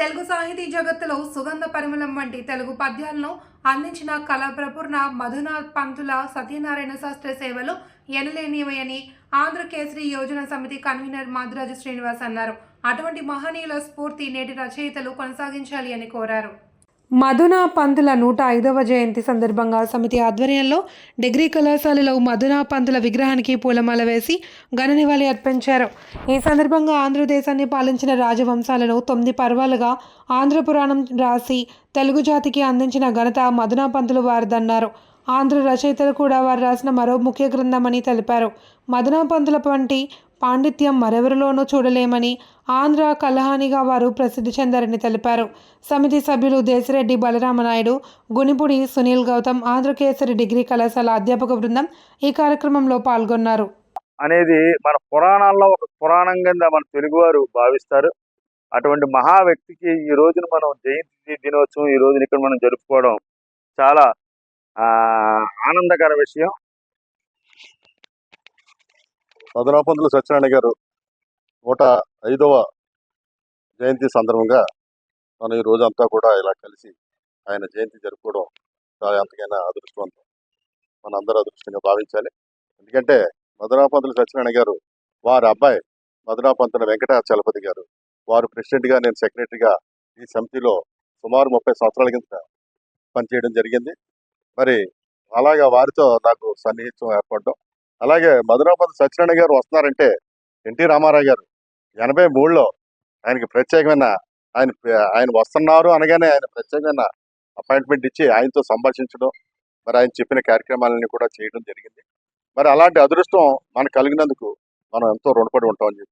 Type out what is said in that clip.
తెలుగు సాహితీ జగత్తులో సుగంధ పరిమళం వంటి తెలుగు పద్యాలను అందించిన కళాప్రపూర్ణ మధునాథ్ పంతుల సత్యనారాయణ శాస్త్రి సేవలు ఎనలేనివయని ఆంధ్రకేసరి యోజన సమితి కన్వీనర్ మాదిరాజు శ్రీనివాస్ అన్నారు. అటువంటి మహనీయుల స్ఫూర్తి నేటి రచయితలు కొనసాగించాలి అని కోరారు. మధున పంతుల నూట ఐదవ జయంతి సందర్భంగా సమితి ఆధ్వర్యంలో డిగ్రీ కళాశాలలో మధున పంతుల విగ్రహానికి పూలమాల వేసి ఘన నివాళి అర్పించారు. ఈ సందర్భంగా ఆంధ్రదేశాన్ని పాలించిన రాజవంశాలను తొమ్మిది పర్వాలుగా ఆంధ్ర పురాణం రాసి తెలుగు జాతికి అందించిన ఘనత మధున పంతులు వారిదన్నారు. ఆంధ్ర రచయితలు కూడా వారు రాసిన మరో ముఖ్య గ్రంథమని తెలిపారు. మదన పంతుల వంటి పాండిత్యం మరెవరిలోనూ చూడలేమని ఆంధ్ర కలహానిగా వారు ప్రసిద్ధి చెందారని తెలిపారు. సమితి సభ్యులు దేశిరెడ్డి బలరామనాయుడు గునిపుడి సునీల్ గౌతమ్ ఆంధ్రకేసరి డిగ్రీ కళాశాల అధ్యాపక బృందం ఈ కార్యక్రమంలో పాల్గొన్నారు. అనేది మన పురాణాల్లో ఒక పురాణం కింద మన తెలుగువారు భావిస్తారు. అటువంటి మహా వ్యక్తికి ఈ రోజున మనం జయంతి దినోత్సవం ఈ రోజున ఇక్కడ మనం జరుపుకోవడం చాలా ఆనందకర విషయం. మధునాపంతులు సత్యనారాయణ గారు నూట ఐదవ జయంతి సందర్భంగా మనం ఈ రోజంతా కూడా ఇలా కలిసి ఆయన జయంతి జరుపుకోవడం చాలా ఎంతకైనా అదృష్టవంతం. మన అందరూ అదృష్టంగా భావించాలి. ఎందుకంటే మధునాపంతులు సత్యనారాయణ గారు వారి అబ్బాయి మధునాపంతుల వెంకటాచలపతి గారు. వారు ప్రెసిడెంట్గా నేను సెక్రటరీగా ఈ సమితిలో సుమారు ముప్పై సంవత్సరాల కింద పనిచేయడం జరిగింది. మరి అలాగా వారితో నాకు సన్నిహితం ఏర్పడడం. అలాగే మధురాపతి సత్యనారాయణ గారు వస్తున్నారంటే ఎన్టీ రామారావు గారు ఎనభై మూడులో ఆయనకి ప్రత్యేకమైన ఆయన ఆయన వస్తున్నారు అనగానే ఆయన ప్రత్యేకమైన అపాయింట్మెంట్ ఇచ్చి ఆయనతో సంభాషించడం మరి ఆయన చెప్పిన కార్యక్రమాలన్నీ కూడా చేయడం జరిగింది. మరి అలాంటి అదృష్టం మనకు కలిగినందుకు మనం ఎంతో రుణపడి ఉంటామని చెప్పి